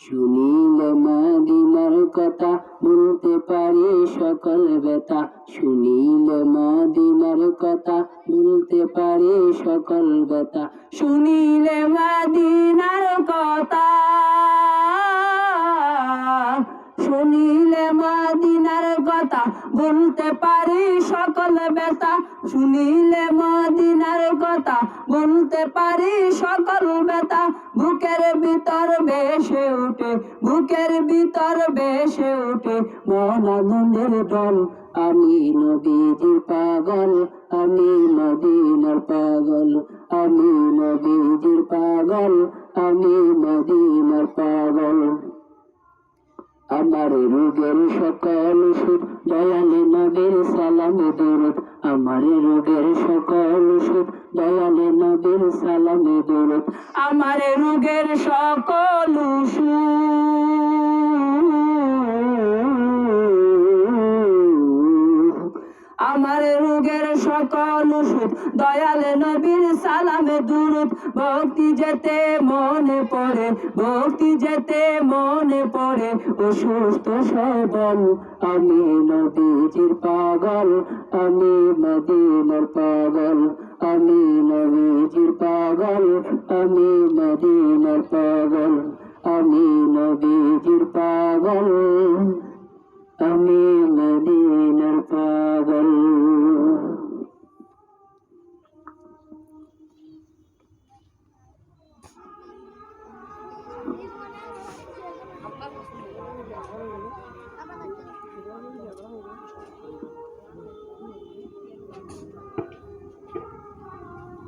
শুনিলে মাদিনার কথা বলতে পারে সকল ব্যথা। শুনিল মাদিনার কথা বলতে পারে সকল ব্যথা। শুনিলে মাদিনার কথা বলতে পারি সকল ব্যথা। শুনিলে মদিনার কথা বলতে পারি সকল ব্যথা। বুকের ভিতর বেশে উঠে বুকের ভিতর বেশে উঠে মনানন্দের দল আমি নবীজির পাগল, আমি মদিনার পাগল, আমি নবীজির পাগল, আমি মদিনার পাগল। আমার রোগের সকল সুখ, দয়ালে নবীর সালাম দরুদ। আমার রোগের সকল সুখ, দয়ালে নবীর সালাম দরুদ। আমার রোগের সকল সুখ। আমার রোগের সকল সুখ দয়ালে নবীর সালামে দুরুদ। ভক্তি যেতে মনে পড়ে, ভক্তি যেতে মনে পড়ে। অসুস্থ সবল, আমি নবীজির পাগল, আমি মদিনার পাগল, আমি নবীজির পাগল, আমি মদিনার পাগল, আমি নবীজির পাগল, আমি মদিনার